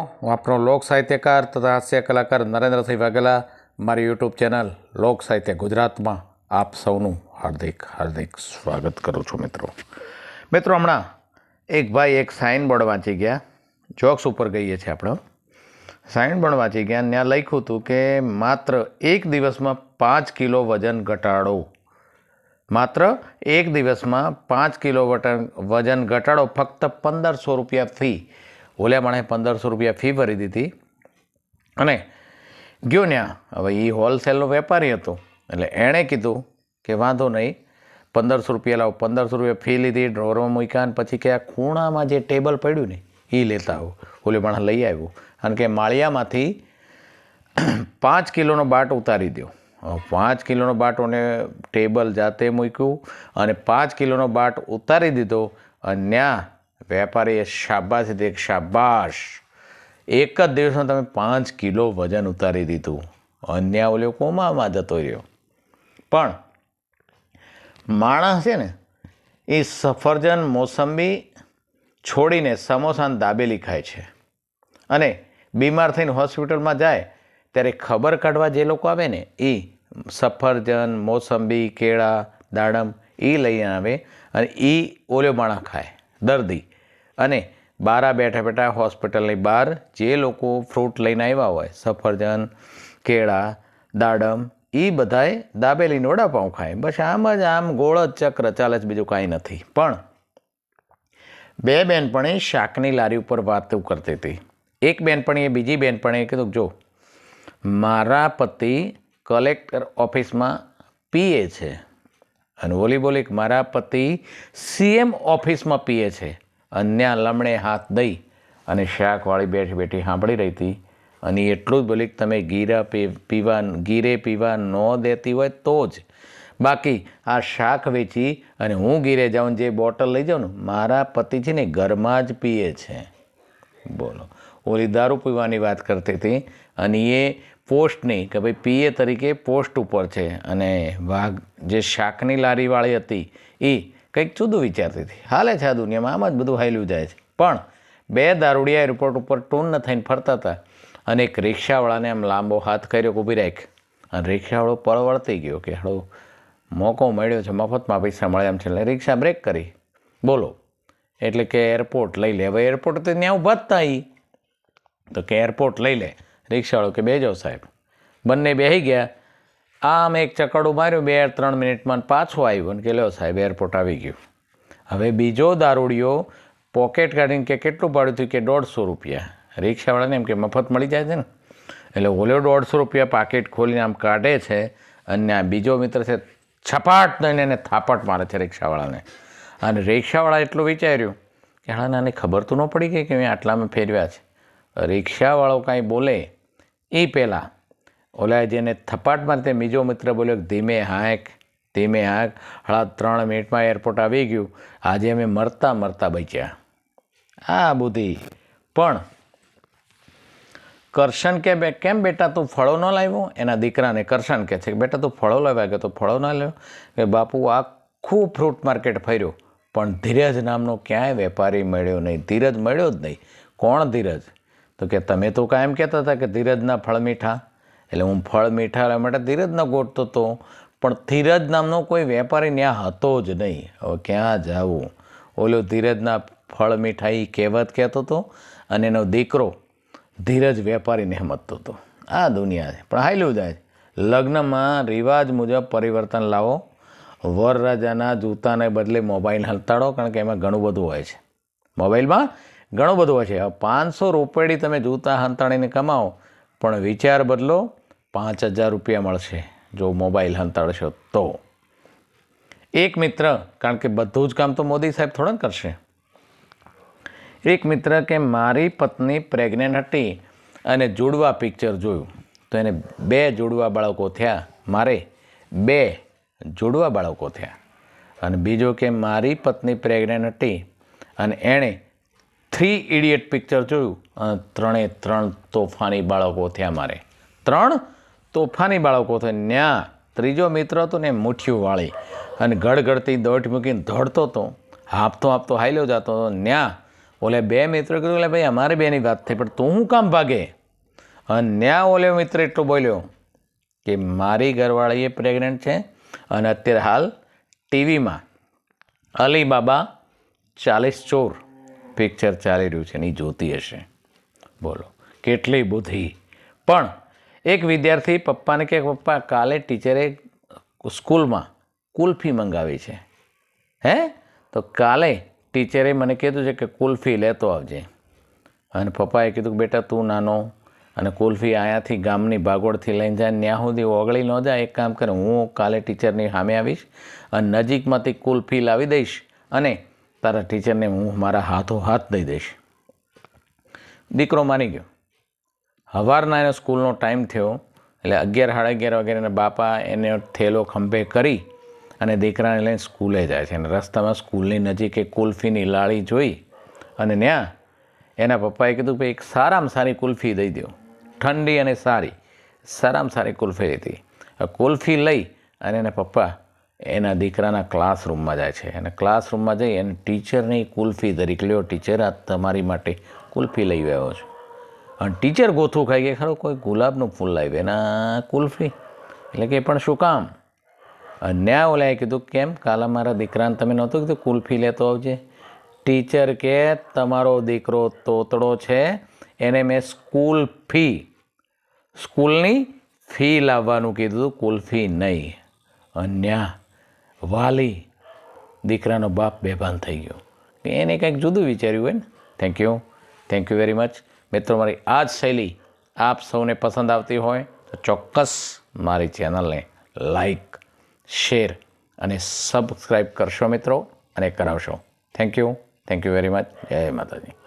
હું આપણો લોક સાહિત્યકાર તથા હાસ્ય કલાકાર નરેન્દ્રસિંહ વાઘેલા, મારી યુટ્યુબ ચેનલ લોક સાહિત્ય ગુજરાતમાં આપ સૌનું હાર્દિક હાર્દિક સ્વાગત કરું છું મિત્રો. મિત્રો, હમણાં એક ભાઈ એક સાઇન બોર્ડ વાંચી ગયા. જોક્સ ઉપર ગઈએ છીએ આપણે. સાઇન બોર્ડ વાંચી ગયા ત્યાં લખ્યું હતું કે માત્ર એક દિવસમાં પાંચ કિલો વજન ઘટાડો. માત્ર એક દિવસમાં પાંચ કિલો વજન ઘટાડો ફક્ત પંદરસો રૂપિયા ફી. ઓલ્યા માણે પંદરસો રૂપિયા ફી ભરી દીધી અને ગયો ત્યાં હવે એ હોલસેલનો વેપારી હતો. એટલે એણે કીધું કે વાંધો નહીં, પંદરસો રૂપિયા લાવો. પંદરસો રૂપિયા ફી લીધી ડ્રોરમાં મૂક્યા અને પછી કે આ ખૂણામાં જે ટેબલ પડ્યું ને એ લેતા આવો. ઓલે માણસ લઈ આવ્યો અને કે માળિયામાંથી પાંચ કિલોનો બાટ ઉતારી દો પાંચ કિલોનો બાટોને ટેબલ જાતે મૂક્યું અને પાંચ કિલોનો બાટ ઉતારી દીધો અને ત્યાં વેપારીએ શાબાશ દીધી શાબાશ. એક જ દિવસમાં તમે પાંચ કિલો વજન ઉતારી દીધું. અન્ય ઓલ્યો કોમામાં જતો રહ્યો. પણ માણસ છે ને, એ સફરજન, મોસંબી છોડીને સમોસાને દાબેલી ખાય છે. અને બીમાર થઈને હોસ્પિટલમાં જાય, ત્યારે ખબર કાઢવા જે લોકો આવે ને, એ સફરજન, મોસંબી, કેળા, દાડમ, એ લઈને આવે અને એ ઓલ્યો માણસ ખાય. દર્દી. અને બારા બેઠા બેઠા હોસ્પિટલની બહાર જે લોકો ફ્રૂટ લઈને આવ્યા હોય, સફરજન, કેળા, દાડમ એ બધાએ દાબેલીને વડાપાઉં ખાય. બસ આમ જ આમ ગોળ જ ચક્ર ચાલે જ બીજું કાંઈ નથી. પણ બે બહેનપણી શાકની લારી ઉપર વાતો કરતી હતી. એક બેનપણીએ બીજી બેનપણીએ કીધું જો, મારા પતિ કલેક્ટર ઓફિસમાં પીએ છે. અને ઓલી બોલી મારા પતિ સીએમ ઓફિસમાં પીએ છે. અન્ય લમણે હાથ દઈ અને શાકવાળી બેઠી બેઠી સાંભળી રહી હતી. અને એટલું જ બોલી તમે ગીરા પીવા, ગીરે પીવા ન દેતી હોય તો જ. બાકી આ શાક વેચી અને હું ગીરે જાઉં જે બોટલ લઈ જાઉં ને, મારા પતિ છે ને ઘરમાં જ પીએ છે. બોલો. ઓલી દારૂ પીવાની વાત કરતી હતી અને એ પોસ્ટની કે ભાઈ પીએ તરીકે પોસ્ટ ઉપર છે. અને વાઘ જે શાકની લારીવાળી હતી, એ કંઈક જુદું વિચારતી હતી હાલે છે આ દુનિયામાં, આમ જ બધું હાલ્યું જાય છે. પણ બે દારૂડિયા એરપોર્ટ ઉપર ટૂન થઈને ફરતા હતા અને એક રિક્ષાવાળાને આમ લાંબો હાથ કર્યો ઊભી રાખ. અને રિક્ષાવાળો પરવળતી ગયો કે હળો મોકો મળ્યો છે, મફતમાં પૈસા મળે એમ છે. એટલે રિક્ષા બ્રેક કરી. બોલો, એટલે કે એરપોર્ટ લઈ લે. હવે એરપોર્ટ તો ત્યાં ઊભા હતા એ તો કે એરપોર્ટ લઈ લે. રિક્ષાવાળો કે, બેજો સાહેબ. બંને બેસી ગયા. આમ એક ચકડું માર્યું બે ત્રણ મિનિટમાં પાછો આવ્યો અને કે લ્યો સાહેબ એરપોર્ટ આવી ગયું. હવે બીજો દારૂડિયો પોકેટ કાઢીને કે કેટલું ભાડું થયું? કે દોઢસો રૂપિયા. રિક્ષાવાળાને એમ કે, મફત મળી જાય છે ને. એટલે ઓલો દોઢસો રૂપિયા પાકેટ ખોલીને આમ કાઢે છે અને આ બીજો મિત્ર છે, છપાટ દઈને એને થાપટ મારે છે રિક્ષાવાળાને. અને રિક્ષાવાળા એટલું વિચાર્યું કે હા આને ખબર તો ન પડી ગઈ કે મેં આટલામાં ફેરવ્યા છે. રિક્ષાવાળો કાંઈ બોલે એ પહેલાં ઓલા જેને થપાટ મારતે બીજો મિત્ર બોલ્યો ધીમે હાંક ધીમે હાંક. હળા ત્રણ મિનિટમાં એરપોર્ટ આવી ગયું. આજે અમે મરતા મરતા બચ્યા. આ બુદ્ધિ. પણ કરશન કે બે કેમ બેટા તું ફળો ન લાવ્યો? એના દીકરાને કરશન કહે છે કે, બેટા તું ફળો લાવ્યા કે તો ફળો ના લાવ્યો. કે, બાપુ, આખું ફ્રૂટ માર્કેટ ફર્યો. પણ ધીરજ નામનો ક્યાંય વેપારી મળ્યો નહીં. ધીરજ મળ્યો જ નહીં. કોણ ધીરજ? તો કે, તમે તો કાયમ કહેતા હતા કે ધીરજના ફળ મીઠા એટલે હું ફળ મીઠા લેવા માટે ધીરજનો ગોતતો હતો પણ ધીરજ નામનો કોઈ વેપારી ત્યાં હતો જ નહીં. હવે ક્યાં જાવું? ઓલો ધીરજના ફળ મીઠાઈ કહેવત કહેતો હતો અને એનો દીકરો ધીરજ વેપારીને હમતતો હતો આ દુનિયા છે. પણ હાલ્યું જાય. લગ્નમાં રિવાજ મુજબ પરિવર્તન લાવો. વરરાજાના જૂતાને બદલે મોબાઈલ હલતાડો, કારણ કે એમાં ઘણું બધું હોય છે. મોબાઈલમાં ઘણું બધું હોય છે. પાંચસો રૂપિયાની તમે જૂતા હંતાણીને કમાવો. પણ વિચાર બદલો. પાંચ હજાર રૂપિયા મળશે જો મોબાઈલ હંતાડશો તો. એક મિત્ર, કારણ કે બધું જ કામ તો મોદી સાહેબ થોડા કરશે. એક મિત્ર કે મારી પત્ની પ્રેગ્નેન્ટ હતી અને જોડવા પિક્ચર જોયું. તો એને બે જોડવા બાળકો થયા. મારે બે જોડવા બાળકો થયા. અને બીજો કે મારી પત્ની પ્રેગ્નેન્ટ હતી અને એણે થ્રી ઇડિયટ પિક્ચર જોયું. અને ત્રણે ત્રણ તોફાની બાળકો થયા મારે. ત્રણ તોફાની બાળકો થયા ન્યા, ત્રીજો મિત્ર હતો ને મુઠ્ઠીઓ વાળી અને ગડગડતી દોઢ મૂકીને દોડતો હતો. હાફતો હાફતો હાલ્યો જતો હતો. ન્યા, ઓલે બે મિત્રો કીધું એટલે ભાઈ, અમારે બેની વાત થઈ, પણ તું શું કામ ભાગે? અને ન્યા ઓલે મિત્ર એટલો બોલ્યો કે, મારી ઘરવાળી એ પ્રેગ્નન્ટ છે અને અત્યારે હાલ ટીવીમાં અલીબાબા ચાલીસ ચોર પિક્ચર ચાલી રહ્યું છે ને એ જોતી હશે. બોલો, કેટલી બુદ્ધિ. પણ એક વિદ્યાર્થી પપ્પાને કે પપ્પા, કાલે ટીચરે સ્કૂલમાં કુલ્ફી મંગાવી છે. હે? તો કાલે ટીચરે મને કીધું છે કે કુલ્ફી લેતો આવજે. અને પપ્પાએ કીધું કે બેટા તું નાનો અને કુલ્ફી અહીંયાથી ગામની ભાગોળથી લઈને જાય ત્યાં સુધી ઓગળી ન જાય એક કામ કરે, હું કાલે ટીચરની સામે આવીશ અને નજીકમાંથી કુલ્ફી લાવી દઈશ અને તારા ટીચરને હું મારા હાથો હાથ દઈ દઈશ. દીકરો માની ગયો. સવારના એનો સ્કૂલનો ટાઈમ થયો. એટલે અગિયાર, સાડા અગિયાર વાગે એના બાપા એને થેલો ખંભે કરી અને દીકરાને લઈને સ્કૂલે જાય છે. અને રસ્તામાં સ્કૂલની નજીક એક કુલ્ફીની લાળી જોઈ અને ત્યાં એના પપ્પાએ કીધું કે એક સારામાં સારી કુલ્ફી દઈ દો ઠંડી અને સારી, સારામાં સારી કુલ્ફી હતી. કુલ્ફી લઈ અને એના પપ્પા એના દીકરાના ક્લાસરૂમમાં જાય છે. અને ક્લાસરૂમમાં જઈ અને ટીચરની કુલ્ફી દરેક લ્યો, ટીચર, આ તમારી માટે કુલ્ફી લઈ આવ્યો છું. અને ટીચર ગોથું ખાઈ કે ખરો, કોઈ ગુલાબનું ફૂલ લાવ્યું, એના કુલ્ફી એટલે કે પણ શું કામ? ન્યા ઓલાએ કીધું, કેમ? કાલે મારા દીકરાને તમે નહોતું કીધું કુલ્ફી લેતો આવજે. ટીચર કે, તમારો દીકરો તોતડો છે, એને મેં સ્કૂલ ફી સ્કૂલની ફી લાવવાનું કીધું કુલ્ફી નહીં. અન્યા વાલી દીકરાનો બાપ બેભાન થઈ ગયો. એને કંઈક જુદું વિચાર્યું હોય ને? Thank you thank you very much મિત્રો, મારી આ જ શૈલી આપ સૌને પસંદ આવતી હોય તો ચોક્કસ મારી ચેનલને લાઈક, શેર અને સબસ્ક્રાઈબ કરશો મિત્રો અને કરાવશો. Thank you thank you very much જય માતાજી.